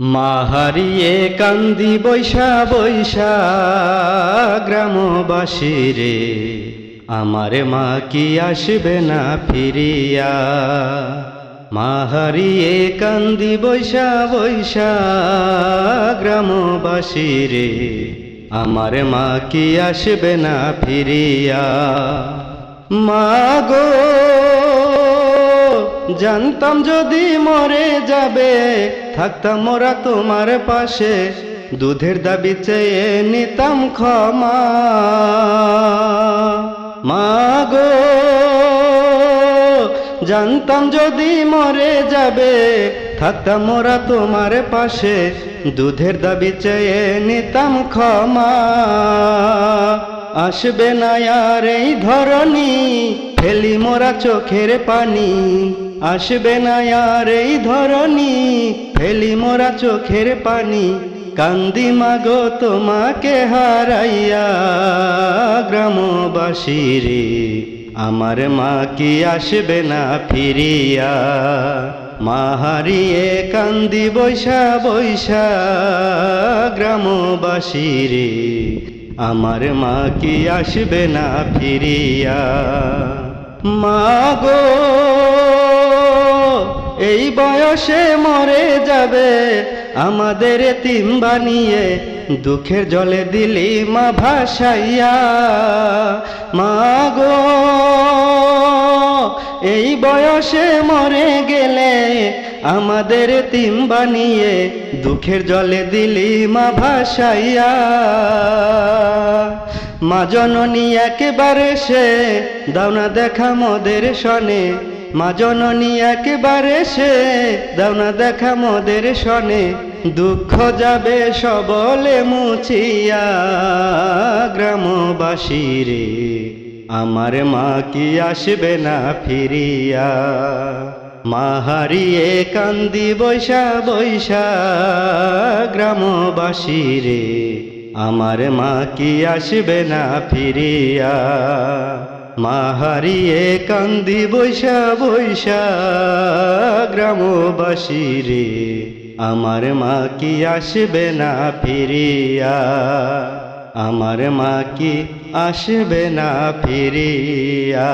মা হারিয়ে কান্দি বৈশা বৈশা গ্রামবাসী রে। আমার মা কি আসবে না ফিরিয়া? মা হারিয়ে কান্দি বৈশা বৈশা গ্রামবাসী রে। আমার মা কি আসবে না ফিরিয়া? মা গো জানতাম যদি মরে যাবে, থাকতাম মোরা তোমার পাশে, দুধের দাবি চেয়ে নিতাম ক্ষমা। মাগো জানতাম যদি মরে যাবে, থাকতাম মোরা তোমার পাশে, দুধের দাবি চেয়ে নিতাম ক্ষমা। আসবে না আর এই ধরনী ফেলি মোরা চোখের পানি, আসবে না আর এই ধরনী ফেলি মোরা চোখের পানি, কান্দি মাগো তোমাকে হারাইয়া। গ্রামবাসী রে, আমার মা কি আসবে না ফিরিয়া? মা হারিয়ে কান্দি বৈশা বৈশা। গ্রামবাসী রে, আমার মা কি আসবে না ফিরিয়া? মা গো এই বয়সে মরে যাবে আমাদের তিন বানিয়ে, দুঃখের জলে দিলি মা ভাসাইয়া। মাগো, এই বয়সে মরে গেলে আমাদের তিন বানিয়ে, দুঃখের জলে দিলি মা ভাসাইয়া। মা জননী একেবারে সে দাওনা দেখা মদের শনে মা জননী একেবারে সে দাওনা দেখা মদের শনে দুঃখ যাবে সবলে মুছিয়া গ্রামবাসী রে। আমার মা কি আসবে না ফিরিয়া? মা হারিয়ে কান্দি বৈশা বৈশা গ্রামবাসী রে। আমার মা কি আসবে না ফিরিয়া? মা হারিয়ে কান্দি বৈশা বৈশা গ্রামবাসী রে। আমার মা কি আসবে না ফিরিয়া? আমার মা কি আসবে না ফিরিয়া?